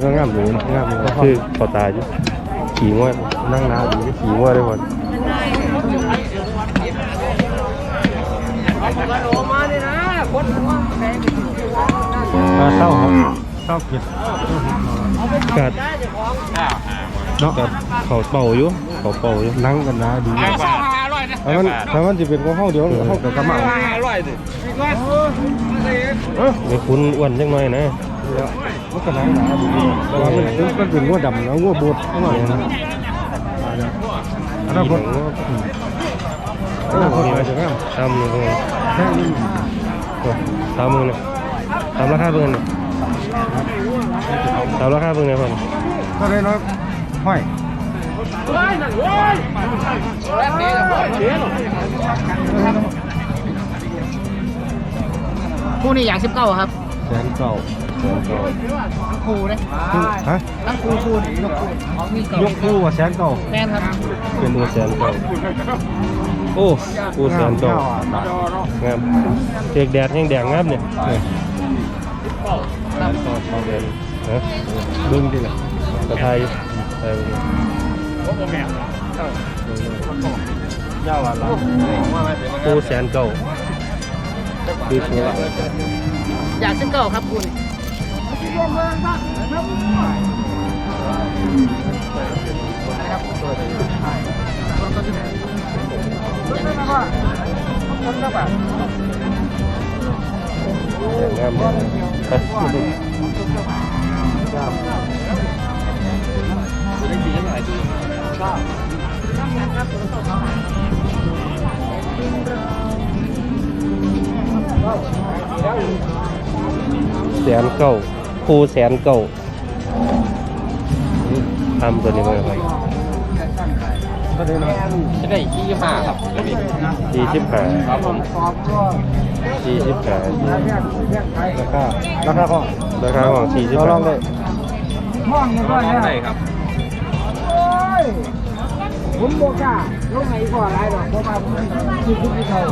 ก็งามอยู่นะงามอยู่คือขอตายอยู่ขี่งวดนั่งนาดีขี่งวดได้หมดมาเศร้าครับเศร้าเก็บกัดเนาะกัดเขาเป่าอยู่เขาเป่าอยู่นั่งกันนาดีถ้ามันถ้ามันจะเป็นของห้องเดียวห้องกับกระหม่อมไม่คุ้นอ้วนจังหน่อยนะ แล้วมันก็นั่งนาดีแต่ว่ามันมันเป็นงัวดำนะงัวบดงัวอะไรนะอนาคตอนาคตอาจจะงามตามมือเพิ่นแค่นี้ตามมือเนี่ยตามราคาเพิ่นเนี่ยตามราคาเพิ่นเนี่ยเพิ่นก็ได้น้อยห้อยคู่นี้อย่างสิบเก้าครับแสนเก่าแสนเก่า ทั้งคู่เลยฮะทั้งคู่คู่นี่ยกคู่ของมีเก่ายกคู่ว่าแสนเก่าแม่นครับเป็นตัวแสนเก่าโอ้กูแสนเก่างามเด็กแดดแห้งแดงงามเนี่ยครับเด่นฮะดึงดิล่ะกระไทยไทยยาวอะไรกูแสนเก่าคือตัวอย่างสิบเก้าครับคุณ งามเลยแสนเก่า ครูแสนเก่าทำตัวนี้มาครับก็ได้น้อยจะได้ยี่ห้าครับสี่สิบห้าครับผมสี่สิบห้าราคาราคาของราคาของสี่สิบเราลห้าองได้ก็ได้ครับผมบอกว่าลงไหนก่อนไรหรอกเพราะว่าผมคิดไม่เท่า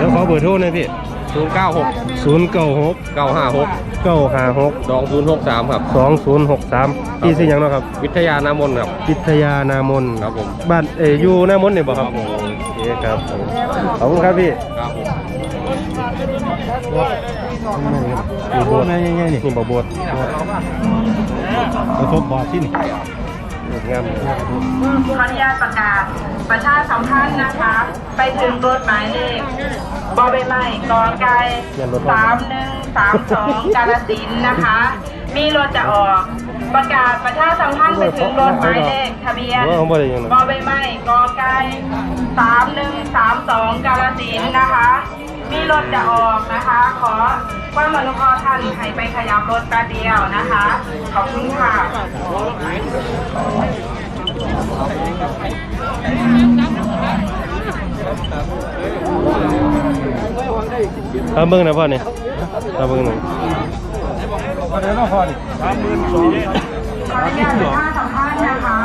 แล้วขอเบอร์โทรหน่อยพี่ ศูนย์เก้าหกศูนย์เก้าหกเก้าห้าหกเก้าห้าหกสองศูนย์หกสามครับสองศูนย์หกสามพี่สิหยังเนาะครับ วิทยานามนครับพิทยานามนครับผมบ้านเอออยู่นามนเนี่ยบ่ครับครับผมโอเคครับผมขอบคุณครับพี่ครับผมมีโบสถ์ไงไงนี่นี่บ่โบสถ์กระทบบอดที่นี่ งามขออนุญาตประกาศประชาสัมพันธ์นะคะ ไปถึงรถหมายเลขบอใบไม้กอไก่สามหนึ่งสามสองกาลสินธุ์นะคะ มีรถจะออกประกาศประชาสัมพันธ์ไปถึงรถหมายเลขทะเบียนว่าเขาบ่ได้หยังบนะอใบไม้กอไก่สามหนึ่งสามสองกาลสินธุ์นะคะ มีรถจะออกนะคะ ขอ ความอนุเคราะห์ท่านให้ไปขยับรถแป๊บเดียวนะคะ ขอบคุณค่ะตามเบิ่งหนะพ่อเนี่ยตามเบิ่งหน่อยก็ได้น้อยพอดิขออนุญาตประชาสัมพันธ์นะคะ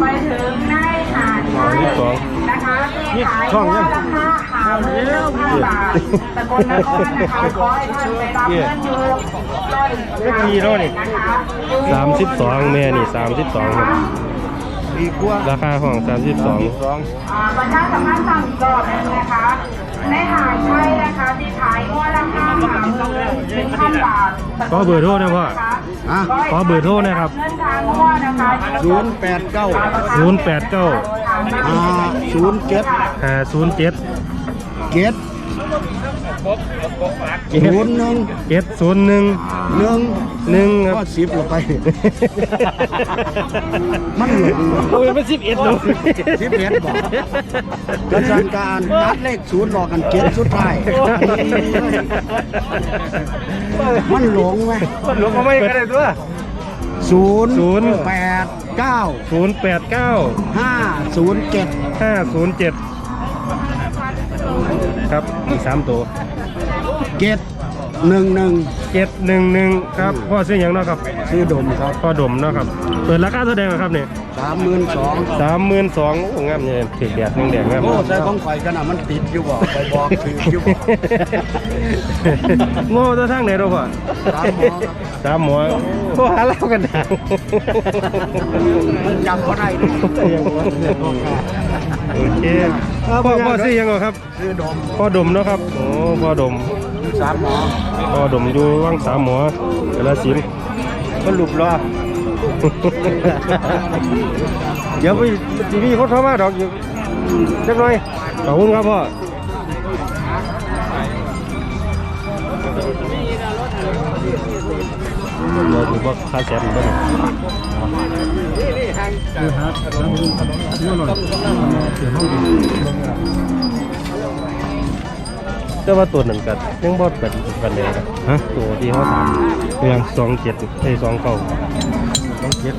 ไปถึงในหาดไทยนะคะที่ขายว่าราคา หาเรื่องพันบาทสกลนครนะคะขอให้ท่านไปรับเงินอยู่ต้นนะคะสามสิบสองแม่นี่สามสิบสองครับดีกว่าราคาของสามสิบสองประชาสัมพันธ์สั่งก่อนเลยนะคะในหาดไทยนะคะที่ขายว่าราคาหาเงินหนึ่งพันบาทขอเบอร์โทรนะพ่ออะขอเบอร์โทรนะครับศูนย์แปดเก้าศูนย์แปดเก้าศูนย์เจ็ดศูนย์เจ็ด เจ็ดศูนย์หนึ่งเจ็ดศูนย์หนึ่งหนึ่งหนึ่งคก็รับสิบลงไป มันหลงโอ้ยมันสิบเอ็ดเลยสิบเอ็ดบอกกระจายการนัดเลขศูนย์บอกกันเจ็ดสุดท้าย มันหลงไหมหลวงก็ไม่ก็ได้ตัวศูนย์ศูนย์แปดเก้าศูนย์แปดเก้าห้าศูนย์เจ็ดห้าศูนย์เจ็ด ครับอีกสามตัวเกต หนึ่งหนึ่งเจ็ดหนึ่งหนึ่งครับพ่อซื้อหยังเนาะครับซื้อดมครับพ่อดมเนาะครับเปิดราคาเท่าไหร่ครับเนี่ยสามหมื่นสองสามหมื่นสองโอ้งามเลยถือแดดแดงๆงามโอ้ใส่ของข่อยกันนะมันติดอยู่บ่ไปบอกถืออยู่บ่โง่ตัวทั้งไหนเราพ่อสามหมอครับสามหมอโอ้หาเล่ากันดังมันจำก็ได้ดิยังว่าเรื่องของข้าโอเคพ่อพ่อซื้อหยังเหรอครับซื้อดมพ่อดมเนาะครับโอ้พ่อดมสามหมอพ่อดมอยู่ว่างสามหมอเวลาสินก็หลุบรอเดี๋ยวไปทีวีคนเข้ามาดอกอยู่เล็กน้อยขอบคุณครับพ่อเดี๋ยวถือว่าค่าแสนบ้างคือฮะแล้วมึงเรื่องหน่อยเสียห้องดี แต่ว่าตัวหนึ่งกันยังบอดเป็นกันเลยนะฮะตัวที่เขาถามเรื่องสองเจ็ดไอ้สองเก้าต้องเจ็ด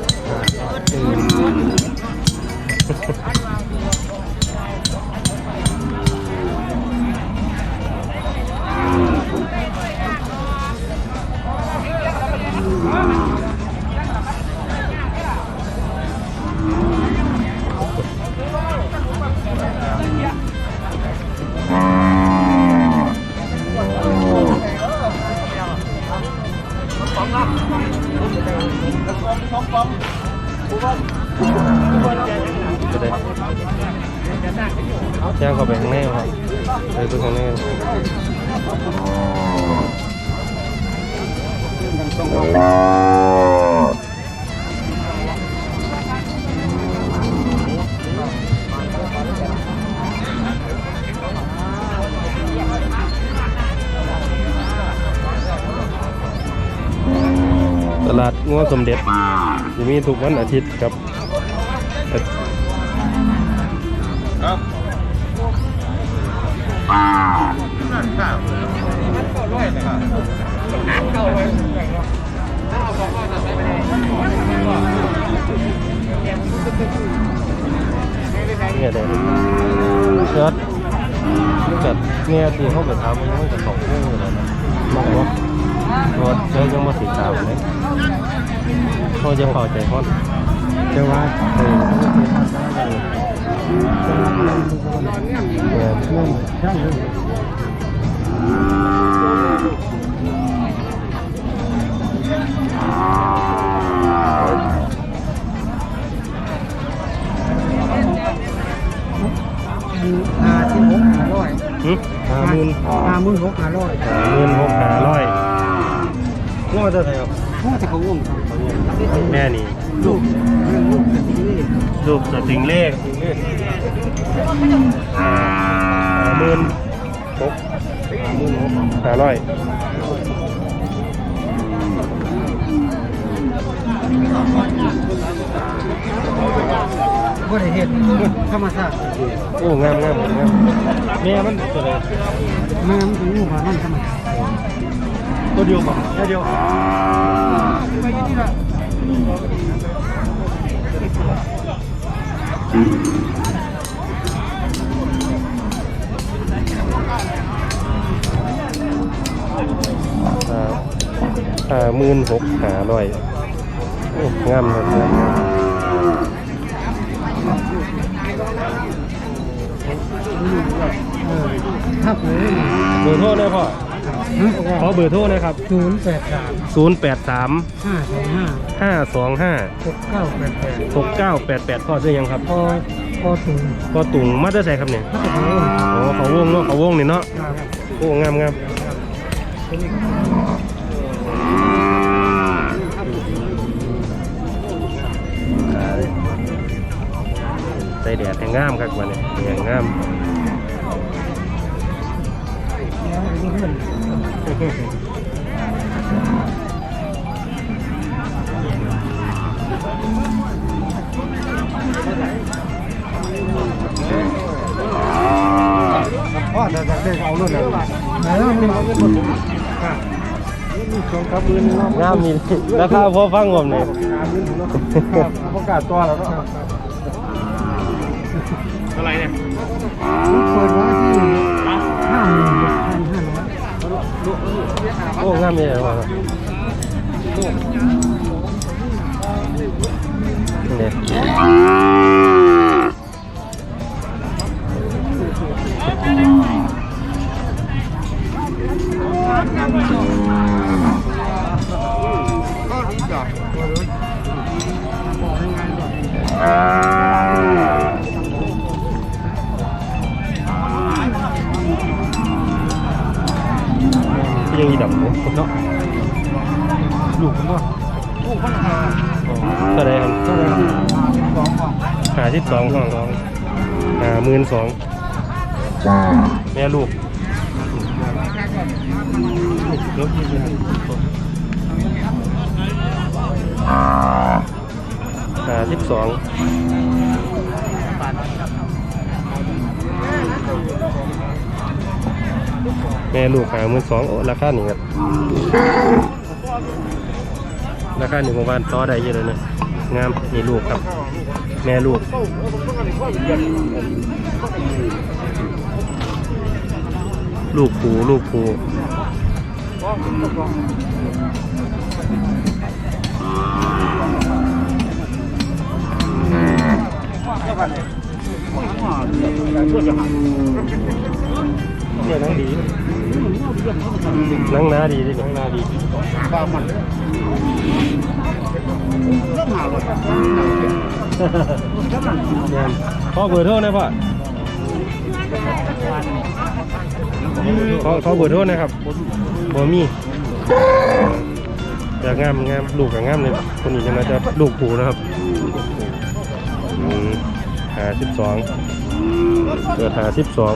ย่ครับไปดูข้างในกันตลาดงัวสมเด็จจะมีทุกวันอาทิตย์ครับครับ เนี่ยเด็กเกิดเกิดเนี่ยที่เขาไปทำมันยังไม่จะตกเรื่องเลยนะมองว่ารถเจอยังมาสีขาวเลยเขาจะพอใจเขาเจ้าว่าเออ เนี่ยเรื่องช่างเรื่องห้าสิบหกห้าร้อยหึห้าหมื่นห้าหมื่นหกห้าร้อยห้าหมื่นหกห้าร้อยง้อเท่าไหร่ครับพ่อจะเขาง่วงแม่นี่ ลูกลูกแต่ที่นี่รูปสติงเลขห้าหมื่นหกห้าร้อยก็ได้เห็นธรรมชาติโอ้งามงามงามแม่มันตัวไหนแม่มันถึงงูผ่ามันธรรมชาติตัวเดียวป่ะแค่เดียว ห้าหมื่นหกห้าร้อยโอ้งามเลยงามเออถ้าเผยเบอร์โทรนะพ่อ ขอเบอร์โทรนะครับ ศูนย์แปดสาม083 ห้าสองห้า525 หกเก้าแปดแปด6988พ่อซื้อยังครับพอพอถึงพ่อตุงมาจะใส่ครับเนี่ยถ้าจะเผยโอ้เขาวงเนาะเขาวงนี่เนาะโอ้งามงามใส่แดดแห่งงามครับวันนี้แห่งงาม พ่อจะได้เอาเรื่องอะแล้วมันเอาเรื่องหมดนี่สองครับเงินเนาะงามมีราคาพอฟังผมเนี่ยประกาศตัวแล้วก็อะไรเนี่ย โอ้งามเลยว่ะ สองแม่ลูกลูกเยอะหาสิบสองแม่ลูกหาหมื่นสองโอ้ราคาหนึ่งครับราคาหนึ่งประมาณต่อได้เยอะเลยเนี่ยงามนี่ลูกครับ แม่ลูก ลูกผูลูกผูเนี่ยนังดี นังหนาดีดินังหนาดีเนี่ยพ่อเบอร์โทรนะพ่อขอขอเบอร์โทรนะครับบ่มีจะงามงามลูกกับงามเลยคนนี้จะน่าจะลูกผูนะครับอืมหาสิบสองเกิดหาสิบสอง